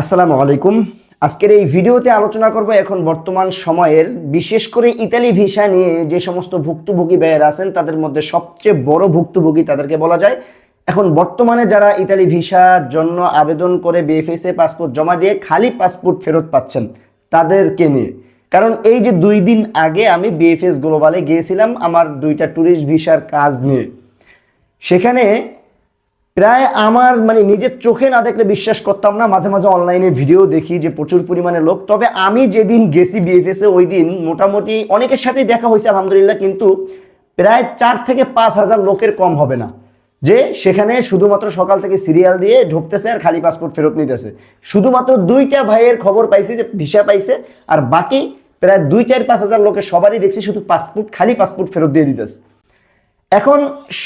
আসসালামু আলাইকুম। আজকের এই ভিডিওতে আলোচনা করব এখন বর্তমান সময়ের, বিশেষ করে ইতালি ভিসা নিয়ে যে সমস্ত ভুক্তভোগী ব্যয়ের আছেন, তাদের মধ্যে সবচেয়ে বড় ভুক্তভোগী তাদেরকে বলা যায়। এখন বর্তমানে যারা ইতালি ভিসার জন্য আবেদন করে বিএফএসএ পাসপোর্ট জমা দিয়ে খালি পাসপোর্ট ফেরত পাচ্ছেন তাদেরকে নিয়ে। কারণ এই যে দুই দিন আগে আমি বিএফএস গ্লোবালে গিয়েছিলাম আমার দুইটা ট্যুরিস্ট ভিসার কাজ নিয়ে। সেখানে প্রায় আমার মানে নিজের চোখে না দেখলে বিশ্বাস করতাম না, মাঝে মাঝে অনলাইনে ভিডিও দেখি যে প্রচুর পরিমাণে লোক। তবে আমি যেদিন গেছি বিএফএসে ওই দিন মোটামুটি অনেকের সাথেই দেখা হয়েছে আলহামদুলিল্লাহ, কিন্তু প্রায় চার থেকে পাঁচ হাজার লোকের কম হবে না। যে সেখানে শুধুমাত্র সকাল থেকে সিরিয়াল দিয়ে ঢুকতেছে আর খালি পাসপোর্ট ফেরত নিতেছে। শুধুমাত্র দুইটা ভাইয়ের খবর পাইছে যে ভিসা পাইছে, আর বাকি প্রায় দুই চার পাঁচ হাজার লোকের সবারই দেখছি শুধু পাসপোর্ট খালি পাসপোর্ট ফেরত দিয়ে দিতেছে। এখন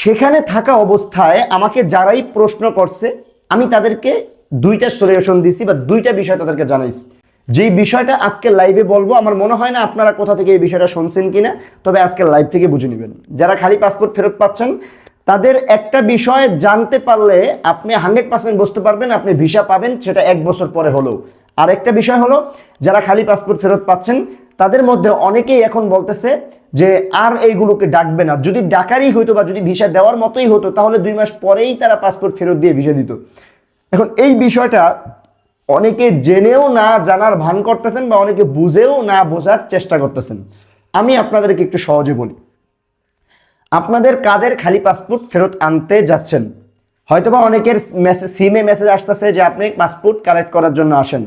সেখানে থাকা অবস্থায় আমাকে যারাই প্রশ্ন করছে, আমি তাদেরকে দুইটা সলিউশন দিছি বা দুইটা বিষয় তাদেরকে জানাইছি। যেই বিষয়টা আজকে লাইভে বলব, আমার মনে হয় না আপনারা কোথা থেকে এই বিষয়টা শুনছেন কিনা, তবে আজকে লাইভ থেকে বুঝে নেবেন। যারা খালি পাসপোর্ট ফেরত পাচ্ছেন, তাদের একটা বিষয় জানতে পারলে আপনি হান্ড্রেড পার্সেন্ট বুঝতে পারবেন, আপনি ভিসা পাবেন, সেটা এক বছর পরে হলেও। আর একটা বিষয় হলো, যারা খালি পাসপোর্ট ফেরত পাচ্ছেন তাদের মধ্যে অনেকেই এখন বলতেছে যে আর এইগুলোকে ডাকবে না। যদি ডাকারই হইতো বা যদি ভিসা দেওয়ার মতোই হতো, তাহলে দুই মাস পরেই তারা পাসপোর্ট ফেরত দিয়ে ভিসা দিত। এখন এই বিষয়টা অনেকে জেনেও না জানার ভান করতেছেন বা অনেকে বুঝেও না বোঝার চেষ্টা করতেছেন। আমি আপনাদেরকে একটু সহজে বলি। আপনাদের কাদের খালি পাসপোর্ট ফেরত আনতে যাচ্ছেন? হয়তোবা অনেকের মেসেজ সিমে মেসেজ আসতেছে যে আপনি পাসপোর্ট কালেক্ট করার জন্য আসেন।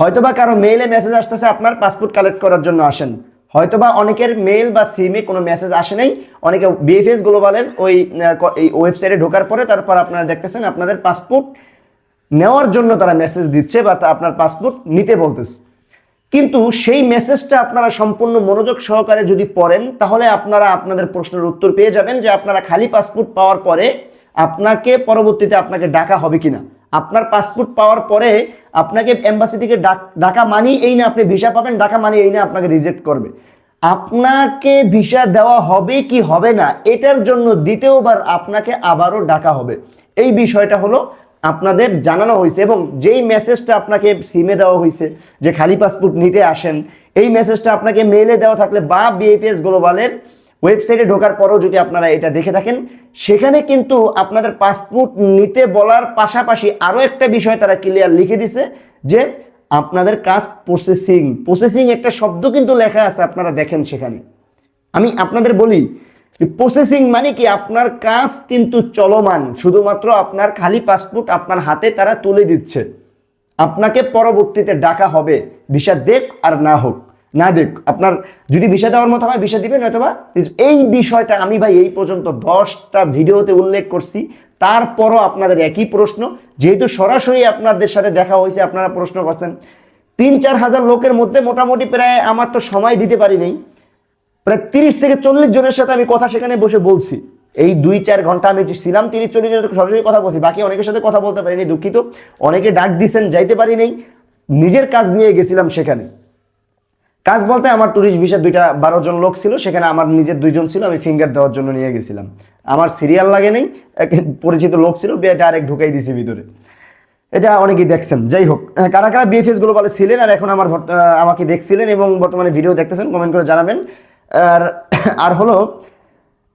হয়তোবা কারও মেইলে মেসেজ আসতেছে আপনার পাসপোর্ট কালেক্ট করার জন্য আসেন। হয়তোবা অনেকের মেল বা সিমে কোনো মেসেজ আসে নাই। অনেকে বিএফএস গ্লোবালের ওই ওয়েবসাইটে ঢোকার পরে তারপর আপনারা দেখতেছেন আপনাদের পাসপোর্ট নেওয়ার জন্য তারা মেসেজ দিচ্ছে বা আপনার পাসপোর্ট নিতে বলতেছে। কিন্তু সেই মেসেজটা আপনারা সম্পূর্ণ মনোযোগ সহকারে যদি পড়েন, তাহলে আপনারা আপনাদের প্রশ্নের উত্তর পেয়ে যাবেন যে আপনারা খালি পাসপোর্ট পাওয়ার পরে আপনাকে পরবর্তীতে আপনাকে ডাকা হবে কিনা। আপনার পাসপোর্ট পাওয়ার পরে আপনাকে এম্বাসি থেকে ডাক- মানি এই না আপনি ভিসা পাবেন ডাকা মানি এই না আপনাকে রিজেক্ট করবে। আপনাকে ভিসা দেওয়া হবে কি হবে না, এটার জন্য দ্বিতীয়বার আপনাকে আবারও ডাকা হবে। এই বিষয়টা হলো আপনাদের জানানো হয়েছে এবং যেই মেসেজটা আপনাকে সিমে দেওয়া হয়েছে যে খালি পাসপোর্ট নিতে আসেন, এই মেসেজটা আপনাকে মেলে দেওয়া থাকলে বা বিএফএস গ্লোবালের ওয়েবসাইটে ঢোকার পরেও যদি আপনারা এটা দেখে থাকেন, সেখানে কিন্তু আপনাদের পাসপোর্ট নিতে বলার পাশাপাশি আরও একটা বিষয় তারা ক্লিয়ার লিখে দিছে যে আপনাদের কাজ প্রসেসিং প্রসেসিং একটা শব্দ কিন্তু লেখা আছে আপনারা দেখেন সেখানে। আমি আপনাদের বলি প্রসেসিং মানে কি? আপনার কাজ কিন্তু চলমান, শুধুমাত্র আপনার খালি পাসপোর্ট আপনার হাতে তারা তুলে দিচ্ছে। আপনাকে পরবর্তীতে ডাকা হবে, ভিসা দেখ আর না হোক। না দেখ, আপনার যদি ভিসা দেওয়ার মতো হয়, ভিসা দিবেন নয়তোবা এই বিষয়টা আমি ভাই এই পর্যন্ত দশটা ভিডিওতে উল্লেখ করছি। তারপরও আপনাদের একই প্রশ্ন, যেহেতু সরাসরি আপনাদের সাথে দেখা হয়েছে, আপনারা প্রশ্ন করছেন। তিন চার হাজার লোকের মধ্যে মোটামুটি প্রায় আমার তো সময় দিতে পারি নাই। প্রায় তিরিশ থেকে চল্লিশ জনের সাথে আমি কথা সেখানে বসে বলছি। এই দুই চার ঘণ্টা আমি ছিলাম, তিরিশ চল্লিশ জনের সরাসরি কথা বলছি। বাকি অনেকের সাথে কথা বলতে পারিনি, দুঃখিত। অনেকে ডাক দিছেন যাইতে পারি নাই। নিজের কাজ নিয়ে গেছিলাম সেখানে। কাজ বলতে আমার ট্যুরিস্ট ভিসা দুইটা বারো জন লোক ছিল, সেখানে আমার নিজের দুইজন ছিল, আমি ফিঙ্গার দেওয়ার জন্য নিয়ে গেছিলাম। আমার সিরিয়াল লাগে নেই পরিচিত লোক ছিল বিয়ে ডাইরেক্ট ঢুকাই দিয়েছি ভিতরে। এটা অনেকেই দেখছেন, যাই হোক। কারা কারা বিএফএস গ্লোবালে ছিলেন আর এখন আমার আমাকে দেখছিলেন এবং বর্তমানে ভিডিও দেখতেছেন কমেন্ট করে জানাবেন। আর আর হলো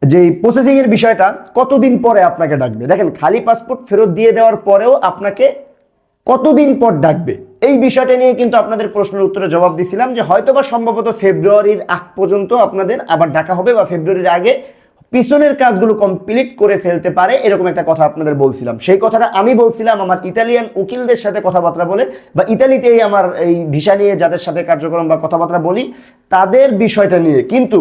যে প্রসেসিংয়ের বিষয়টা কতদিন পরে আপনাকে ডাকবে? দেখেন, খালি পাসপোর্ট ফেরত দিয়ে দেওয়ার পরেও আপনাকে কতদিন পর ডাকবে? এই বিষয়টা নিয়ে কিন্তু আপনাদের প্রশ্নের উত্তরে জবাব দিছিলাম যে হয়তোবা সম্ভবত ফেব্রুয়ারির আগ পর্যন্ত আপনাদের আবার ডাকা হবে বা ফেব্রুয়ারির আগে পিছনের কাজগুলো কমপ্লিট করে ফেলতে পারে এরকম একটা কথা আপনাদের বলছিলাম। সেই কথাটা আমি বলছিলাম আমার ইতালিয়ান উকিলদের সাথে কথাবার্তা বলে বা ইতালিতেই আমার এই ভিসা নিয়ে যাদের সাথে কার্যক্রম বা কথাবার্তা বলি, তাদের বিষয়টা নিয়ে। কিন্তু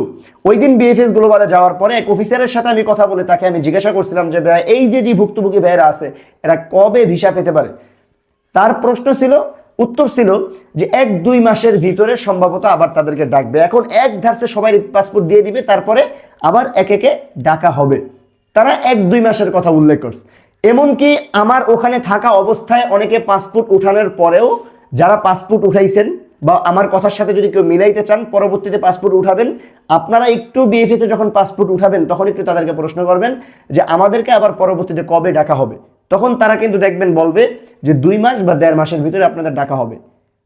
ওই দিন বিএফএস গ্লোবালে যাওয়ার পরে এক অফিসারের সাথে আমি কথা বলে তাকে আমি জিজ্ঞাসা করছিলাম যে, ভাই, এই যে যে ভুক্তভোগী ভাইয়েরা আছে, এরা কবে ভিসা পেতে পারে? তার প্রশ্ন ছিল, উত্তর ছিল যে এক, দুই মাসের ভিতরে সম্ভবত আবার তাদেরকে ডাকবে। এখন এক ধারসে সবাই পাসপোর্ট দিয়ে দিবে, তারপরে আবার এক একে ডাকা হবে। তারা এক, দুই মাসের কথা উল্লেখ করছে। এমনকি আমার ওখানে থাকা অবস্থায় অনেকে পাসপোর্ট উঠানোর পরেও যারা পাসপোর্ট উঠাইছেন বা আমার কথার সাথে যদি কেউ মিলাইতে চান, পরবর্তীতে পাসপোর্ট উঠাবেন, আপনারা একটু বিএফএসে যখন পাসপোর্ট উঠাবেন, তখন একটু তাদেরকে প্রশ্ন করবেন যে আমাদেরকে আবার পরবর্তীতে কবে ডাকা হবে। তখন তারা কিন্তু দেখবেন বলবে যে দুই মাস বা দেড় মাসের ভিতরে আপনাদের ডাকা হবে।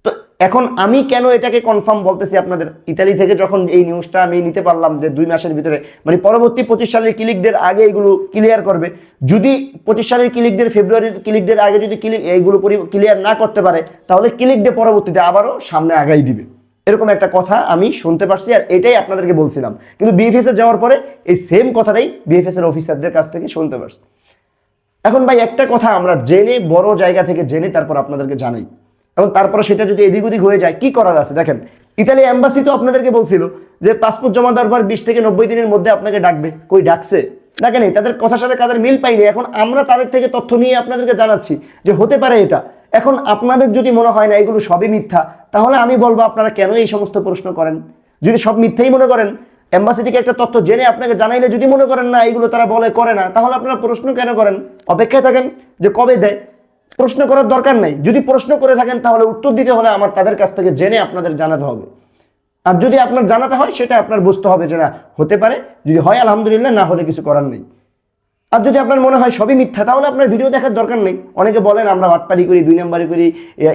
তো এখন আমি কেন এটাকে কনফার্ম বলতেছি আপনাদের? ইতালি থেকে যখন এই নিউজটা আমি নিতে পারলাম যে দুই মাসের ভিতরে মানে পরবর্তী পঁচিশ সালের ক্লিকদের আগে এগুলো ক্লিয়ার করবে। যদি পঁচিশ সালের ক্লিকদের, ফেব্রুয়ারির ক্লিকদের আগে যদি ক্লিক এইগুলো ক্লিয়ার না করতে পারে, তাহলে ক্লিক ডে পরবর্তীতে আবারও সামনে আগাই দিবে। এরকম একটা কথা আমি শুনতে পারছি আর এটাই আপনাদেরকে বলছিলাম। কিন্তু বিএফএস এ যাওয়ার পরে এই সেম কথাটাই বিএফএস এর অফিসারদের কাছ থেকে শুনতে পারছি। এখন ভাই একটা কথা আমরা জেনে বড় জায়গা থেকে জেনে তারপর আপনাদেরকে জানাই। এবং তারপরে সেটা যদি এদিক ওদিক হয়ে যায়, কি করার আছে? দেখেন, ইতালি অ্যাম্বাসি তো আপনাদেরকে বলছিল যে পাসপোর্ট জমা দেওয়ার পর বিশ থেকে নব্বই দিনের মধ্যে আপনাকে ডাকবে। কই ডাকছে? ডাকে নেই, তাদের কথার সাথে কাদের মিল পাইনি এখন আমরা তাদের থেকে তথ্য নিয়ে আপনাদেরকে জানাচ্ছি যে হতে পারে এটা। এখন আপনাদের যদি মনে হয় না এগুলো সবই মিথ্যা, তাহলে আমি বলব আপনারা কেন এই সমস্ত প্রশ্ন করেন? যদি সব মিথ্যাই মনে করেন এম্বাসি থেকে একটা তথ্য জেনে আপনাকে জানাইলে যদি মনে করেন না, এইগুলো তারা বলে, করে না, তাহলে আপনারা প্রশ্ন কেন করেন? অপেক্ষায় থাকেন যে কবে দেয়। প্রশ্ন করার দরকার নাই। যদি প্রশ্ন করে থাকেন, তাহলে উত্তর দিতে হলে আমার তাদের কাছ থেকে জেনে আপনাদের জানাতে হবে। আর যদি আপনার জানাতে হয়, সেটা আপনার বুঝতে হবে যে না, হতে পারে। যদি হয়, আলহামদুলিল্লাহ, না হলে কিছু করার নেই। আর যদি আপনার মনে হয় সবই মিথ্যা, তাহলে আপনার ভিডিও দেখার দরকার নেই। অনেকে বলেন, আমরা বাটপারি করি, দুই নাম্বারি করি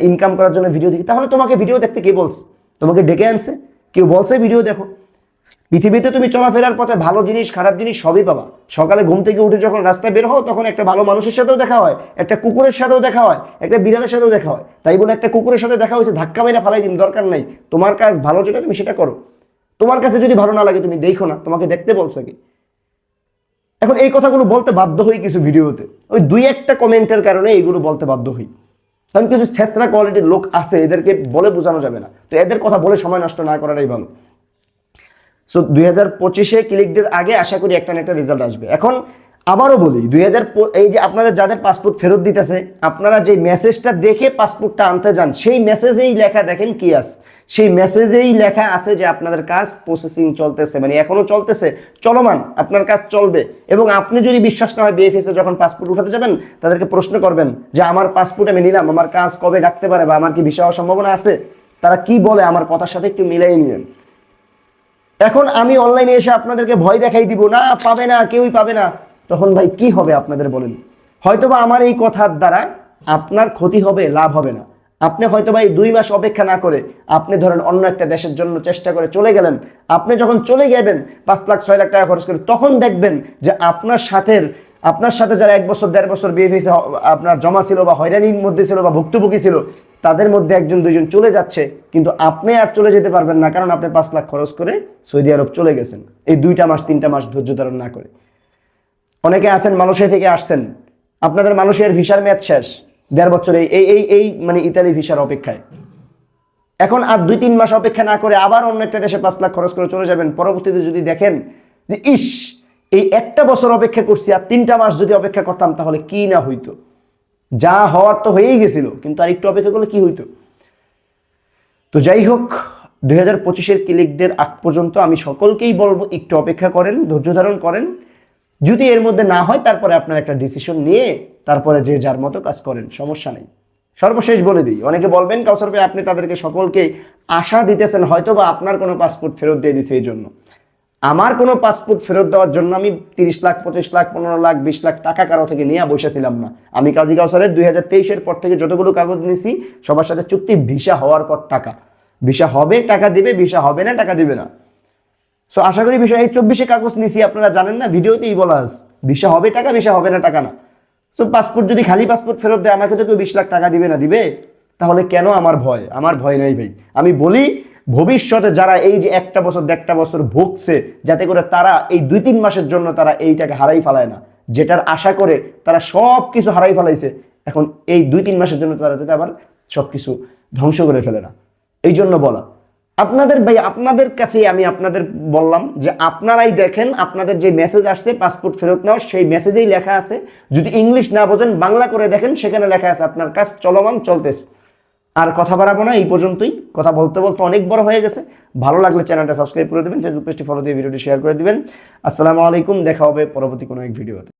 ইনকাম করার জন্য ভিডিও দেখি। তাহলে তোমাকে ভিডিও দেখতে কে বলছে? তোমাকে ডেকে আনছে? কেউ বলছে, ভিডিও দেখো। পৃথিবীতে তুমি চলাফেরার পথে ভালো জিনিস, খারাপ জিনিস সবই পাবা। সকালে ঘুম থেকে উঠে যখন রাস্তায় বের হও, তখন একটা ভালো মানুষের সাথেও দেখা হয়, একটা কুকুরের সাথেও দেখা হয়, একটা বিড়ালের সাথেও দেখা হয়। তাই বলে একটা কুকুরের সাথে দেখা হয়েছে, ধাক্কা মেরে ফালাই দিন, দরকার নাই। তোমার কাজ ভালো যেটা, তুমি সেটা করো। তোমার কাছে যদি ভালো না লাগে, তুমি দেখো না, তোমাকে দেখতে বলছো কি? এখন এই কথাগুলো বলতে বাধ্য হই কিছু ভিডিওতে। ওই দুই একটা কমেন্টের কারণে এইগুলো বলতে বাধ্য হই। কারণ কিছু ছেসরা কোয়ালিটির লোক আছে, এদেরকে বলে বোঝানো যাবে না। তো এদের কথা বলে সময় নষ্ট না করাটাই ভালো। সো দুই হাজার পঁচিশে ক্লিকদের আগে আশা করি একটা না একটা রেজাল্ট আসবে। এখন আবারও বলি, দুই হাজার এই যে আপনাদের যাদের পাসপোর্ট ফেরত দিতেছে, আপনারা যে মেসেজটা দেখে পাসপোর্টটা আনতে যান, সেই মেসেজেই লেখা দেখেন কি আস সেই মেসেজেই লেখা আছে যে আপনাদের কাজ প্রসেসিং চলতেছে মানে এখনও চলতেছে, চলমান, আপনার কাজ চলবে। এবং আপনি যদি বিশ্বাস না হয় বিএফএস যখন পাসপোর্ট উঠাতে যাবেন, তাদেরকে প্রশ্ন করবেন যে আমার পাসপোর্ট আমি নিলাম, আমার কাজ কবে ডাকতে পারে বা আমার কি হওয়ার সম্ভাবনা আছে? তারা কি বলে? আমার কথার সাথে একটু মিলাই নিলেন। এখন আমি অনলাইনে এসে আপনাদেরকে ভয় দেখাই দিব, না, পাবে না, কেউই পাবে না। তখন ভাই, কি হবে আপনাদের বলেন। হয়তোবা আমার এই কথার দ্বারা আপনার ক্ষতি হবে, লাভ হবে না। আপনি হয়তো ভাই দুই মাস অপেক্ষা না করে আপনি ধরেন অন্য একটা দেশের জন্য চেষ্টা করে চলে গেলেন। আপনি যখন চলে যাবেন পাঁচ লাখ, ছয় লাখ টাকা খরচ করে, তখন দেখবেন যে আপনার সাথে আপনার সাথে যারা এক বছর, দেড় বছর বিয়ে হয়েছে আপনার জমা ছিল বা হয়রানির মধ্যে ছিল বা ভুক্তভোগী ছিল, তাদের মধ্যে একজন, দুইজন চলে যাচ্ছে, কিন্তু আপনি আর চলে যেতে পারবেন না, কারণ আপনি পাঁচ লাখ খরচ করে সৌদি আরব চলে গেছেন। এই দুইটা মাস, তিনটা মাস ধৈর্য ধারণ না করে। অনেকে আছেন, মালয়েশিয়া থেকে আসছেন, আপনাদের মালয়েশিয়ার ভিসার মেয়াদ শেষ, দেড় বছরে এই এই এই মানে ইতালি ভিসার অপেক্ষায়। এখন আর দুই, তিন মাস অপেক্ষা না করে আবার অন্য একটা দেশে পাঁচ লাখ খরচ করে চলে যাবেন, পরবর্তীতে যদি দেখেন যে, ইস এই একটা বছর অপেক্ষা করছি আর তিনটা মাস যদি অপেক্ষা করতাম, তাহলে কি না হইতো? যা হওয়ার তো হয়েই গেছিল, কিন্তু আর একটু অপেক্ষা করলে কি হইতো? তো যাই হোক, দুই হাজার পঁচিশের ক্লিকদের আগ পর্যন্ত আমি সকলকেই বলব, একটু অপেক্ষা করেন, ধৈর্য ধারণ করেন। যদি এর মধ্যে না হয়, তারপরে আপনার একটা ডিসিশন নিয়ে, তারপরে যে যার মতো কাজ করেন, সমস্যা নেই। সর্বশেষ বলে দিই, অনেকে বলবেন, কাউসার ভাই, আপনি তাদেরকে সকলকে আশা দিতেছেন হয়তো বা আপনার কোনো পাসপোর্ট ফেরত দিয়ে দিছে এই জন্য। আমার কোনো পাসপোর্ট ফেরত দেওয়ার জন্য আমি তিরিশ লাখ, পঁচিশ লাখ, পনেরো লাখ, বিশ লাখ টাকা কারও থেকে নিয়ে বসেছিলাম না। আমি কাজী কাউসারের দুই হাজার তেইশের পর থেকে যতগুলো কাগজ নিয়েছি সবার সাথে চুক্তি, ভিসা হওয়ার পর টাকা। ভিসা হবে, টাকা দিবে, ভিসা হবে না, টাকা দিবে না। সো আশা করি বিষয়, এই চব্বিশে কাগজ নিছি, আপনারা জানেন না, ভিডিওতেই বলা আছে। ভিসা হবে টাকা, ভিসা হবে না, টাকা না। সো পাসপোর্ট যদি খালি পাসপোর্ট ফেরত দেয়, আমাকে তো কেউ বিশ লাখ টাকা দিবে না, দিবে? তাহলে কেন আমার ভয়? আমার ভয় নেই ভাই। আমি বলি ভবিষ্যতে যারা এই যে একটা বছর দেড়টা বছর ভুগছে, যাতে করে তারা এই দুই তিন মাসের জন্য তারা এইটাকে হারাই ফেলায় না। যেটার আশা করে তারা সব কিছু হারাই ফেলাইছে, এখন এই দুই তিন মাসের জন্য তারা যাতে আবার সব কিছু ধ্বংস করে ফেলে না। এই জন্য বলা। আপনাদের ভাই, আপনাদের কাছে আমি আপনাদের বললাম যে আপনারাই দেখেন, আপনাদের যে মেসেজ আসছে পাসপোর্ট ফেরত নেওয়ার, সেই মেসেজেই লেখা আছে। যদি ইংলিশ না বোঝেন, বাংলা করে দেখেন, সেখানে লেখা আছে, আপনার কাজ চলমান, চলতেছে। আর কথা বাড়াবো না, এই পর্যন্তই। কথা বলতে বলতে অনেক বড় হয়ে গেছে। ভালো লাগলে চ্যানেলটা সাবস্ক্রাইব করে দেবেন ফেসবুক পেজটি ফলো দিয়ে ভিডিওটি শেয়ার করে দেবেন। আসসালামু আলাইকুম, দেখা হবে পরবর্তী কোনো এক ভিডিওতে।